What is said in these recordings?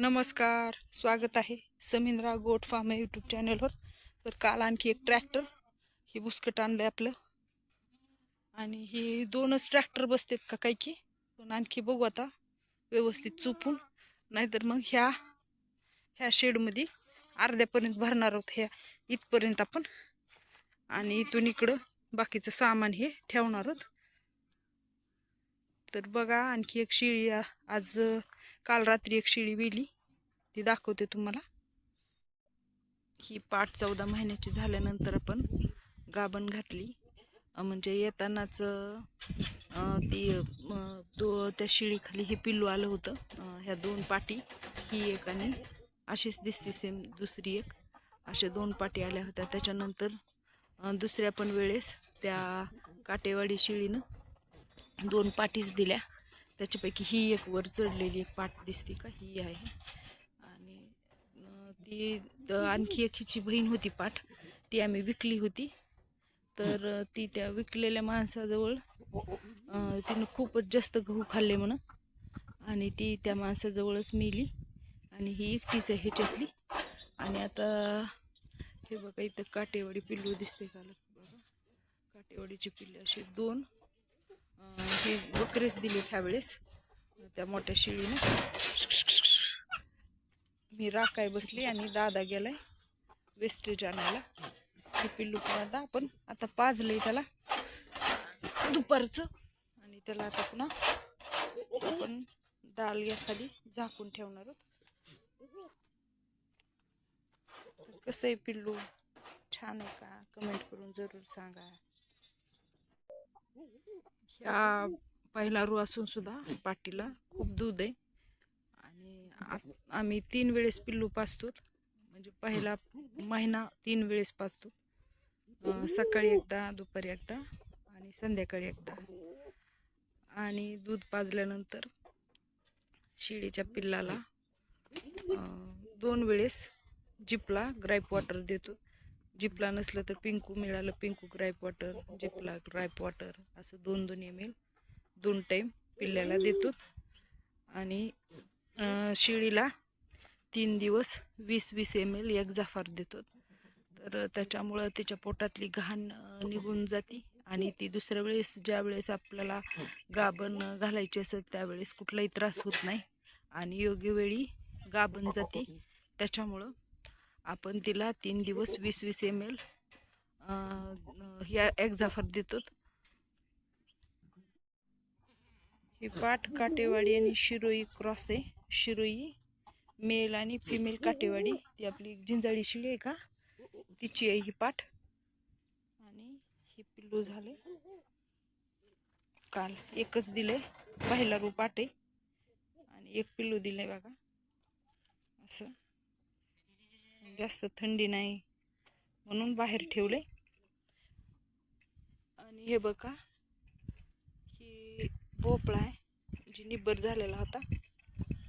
नमस्कार स्वागत आहे समिंद्रा गोट फार्म या यूट्यूब चॅनलवर तर काल आणखी एक ट्रॅक्टर हे बुसकट आणलं आपलं. आणि हे दोनच ट्रॅक्टर बसतात का काय की? पण आणखी बघू आता व्यवस्थित चुपून. नाहीतर मग ह्या ह्या शेडमध्ये अर्ध्यापर्यंत भरणार आहोत ह्या इथपर्यंत आपण. आणि इथून इकडं बाकीचं सामान हे ठेवणार आहोत. तर बघा आणखी एक शिळी आज काल रात्री एक शिळी वेली. ती दाखवते तुम्हाला. ही पाठ चौदा महिन्याची झाल्यानंतर आपण गाभण घातली. म्हणजे येतानाच ती दो त्या शिळीखाली हे पिल्लू आलं होतं. ह्या दोन पाटी. ही एक आणि अशीच दिसते सेम दुसरी एक. अशा दोन पाटी आल्या होत्या. त्याच्यानंतर दुसऱ्या पण वेळेस त्या काटेवाडी शिळीनं दोन पाठीच दिल्या. त्याच्यापैकी ही एक वर चढलेली एक पाट दिसते का? ही आहे. आणि ती आणखी एक हिची बहीण होती पाठ ती आम्ही विकली होती. तर ती त्या विकलेल्या माणसाजवळ तिनं खूपच जास्त गहू खाल्ले म्हणून. आणि ती त्या माणसाजवळच मेली. आणि ही एकटीच आहे ह्याच्यातली. आणि आता हे बघा इथं काटेवाडी पिल्लू दिसते का? बघा काटेवाडीची पिल्ले असे दोन. ही बकरीच दिली त्यावेळेस. त्या मोठ्या शिळीनं. मी राखाय बसली आणि दादा गेलाय वेस्टेज आणायला हे पिल्लू पण आता आपण आता पाजलंय त्याला दुपारचं. आणि त्याला आता पुन्हा आपण डाल खाली झाकून ठेवणार आहोत. कसं आहे पिल्लू? छान आहे का? कमेंट करून जरूर सांगा. ह्या पहिला रू असून सुद्धा पाटीला खूप दूध आहे. आणि आ- आम्ही तीन वेळेस पिल्लू पाजतो म्हणजे पहिला महिना तीन वेळेस पाजतो सकाळी एकदा दुपारी एकदा आणि संध्याकाळी एकदा. आणि दूध पाजल्यानंतर शिडीच्या पिल्लाला दोन वेळेस जिपला ग्राईप वॉटर देतो. जिपला नसलं तर पिंकू मिळालं पिंकू ग्राईप वॉटर जिपला ग्राईप वॉटर असं दोन दोन एम एल दोन टाईम पिल्ल्याला देतो. आणि शिळीला तीन दिवस वीस वीस एम एल एक जाफार देतो. तर त्याच्यामुळं तिच्या पोटातली घाण निघून जाते. आणि ती दुसऱ्या वेळेस ज्या वेळेस आपल्याला गाभण घालायची असेल त्यावेळेस कुठलाही त्रास होत नाही. आणि योग्य वेळी गाभण जाते. त्याच्यामुळं आपण तिला तीन दिवस वीस वीस एम एल ह्या एक जाफर देतो ही पाठ काटेवाडी आणि शिरोई क्रॉस आहे. शिरोई मेल आणि फिमेल काटेवाडी. ती आपली झिंजाळी शिळी आहे का? तिची आहे ही पाठ आणि ही पिल्लू झाले. काल एकच दिले पहिला रूप आटे आहे. आणि एक पिल्लू दिले बघा. असं. जास्त थंडी नाही म्हणून बाहेर ठेवले. आणि हे बघा ही भोपळा आहे जी निब्बर झालेला होता.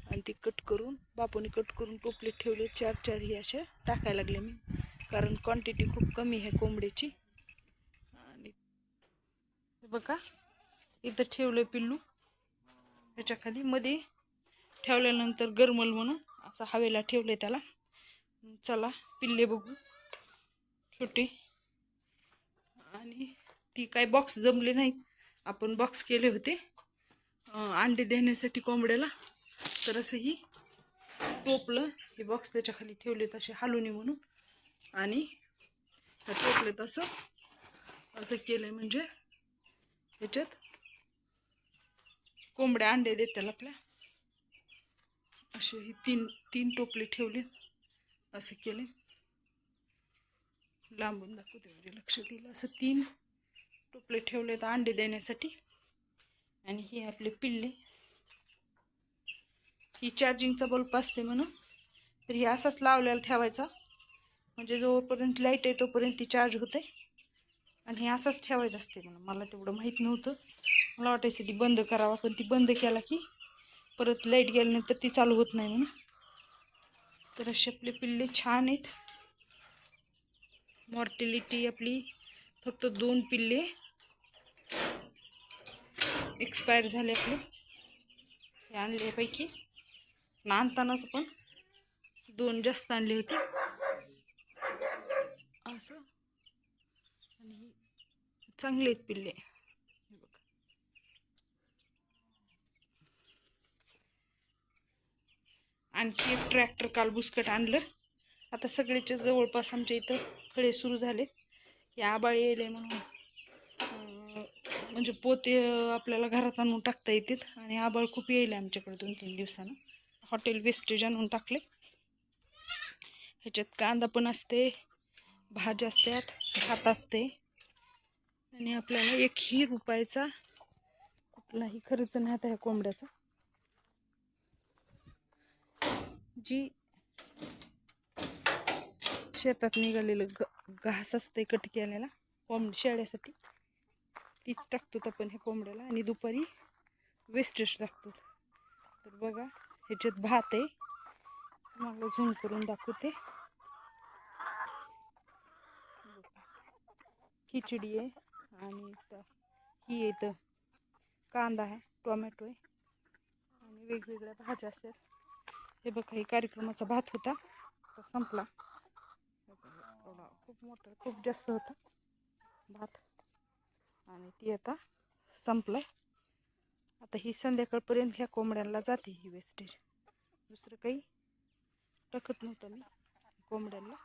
आणि ती कट करून बापूने कट करून टोपलीत ठेवले. चार चार ही अशा टाकायला लागले मी. कारण क्वांटिटी खूप कमी आहे कोंबडीची. आणि हे बघा इथं ठेवलं पिल्लू. ह्याच्याखाली मध्ये ठेवल्यानंतर गरमल म्हणून असं हवेला ठेवलं त्याला. चला पिल्ले बघू. छोटे. आणि ती काय बॉक्स जमले नाहीत. आपण बॉक्स केले होते. अंडे देण्यासाठी कोंबड्याला. तर असं ही टोपलं. हे बॉक्स त्याच्याखाली ठेवले तसे हालुनी म्हणून. आणि ह्या टोपले तसं असं केलं म्हणजे ह्याच्यात कोंबड्या अंडे देतात आपल्या. असे ही तीन तीन टोपले ठेवले असं केले लांबून दाखवते म्हणजे लक्ष दिलं असं तीन टोपले ठेवले तर अंडे देण्यासाठी. आणि ही आपले पिल्ले. ही चार्जिंगचा बल्ब असते म्हणून. तर हे असाच लावलेला ठेवायचा. म्हणजे जोपर्यंत लाइट आहे तोपर्यंत ती चार्ज होते. आणि हे असंच ठेवायचं असते म्हणून. मला तेवढं माहीत नव्हतं. मला वाटायचं ती बंद करावा पण ती बंद केला की परत लाइट गेल्यानंतर ती चालू होत नाही म्हणून. तर असे आपले पिल्ले छान आहेत. मॉर्टिलिटी आपली फक्त दोन पिल्ले एक्सपायर झाले आपले. हे आणल्यापैकी आणतानाच पण दोन जास्त आणले होते. असं. आणि चांगले आहेत पिल्ले हे बघ. आणखी एक ट्रॅक्टर काल बुसकट आणलं. आता सगळेच्या जवळपास आमच्या इथं खडे सुरू झाले. या आबाळी येईल म्हणून म्हणजे पोते आपल्याला घरात आणून टाकता येतात आणि आबाळ खूप येईल आमच्याकडे दोन तीन दिवसानं. हॉटेल वेस्टेज आणून टाकले. ह्याच्यात कांदा पण असते भाज्या असतात भात असते. आणि आपल्याला एकही रुपयाचा कुठलाही खर्च नाही आता ह्या कोंबड्याचा. जी शेतात निघालेलं ग घास असते कट केलेला कोंब शेळ्यासाठी. तीच टाकतो आपण ह्या कोंबड्याला आणि दुपारी वेस्टेज टाकतो तर बघा ह्याच्यात भात आहे. मला झूम करून दाखवते. खिचडी आहे आणि ही इथं. कांदा आहे टोमॅटो आहे. आणि वेगवेगळ्या भाज्या असतात. हे बघा हे कार्यक्रमाचा भात होता. तो संपला. खूप मोठा खूप जास्त होता भात. आणि ती आता संपलाय. आता ही संध्याकाळपर्यंत ह्या कोंबड्यांना जाते ही वेस्टेज दुसरं काही टाकत नव्हतं मी कोंबड्यांना.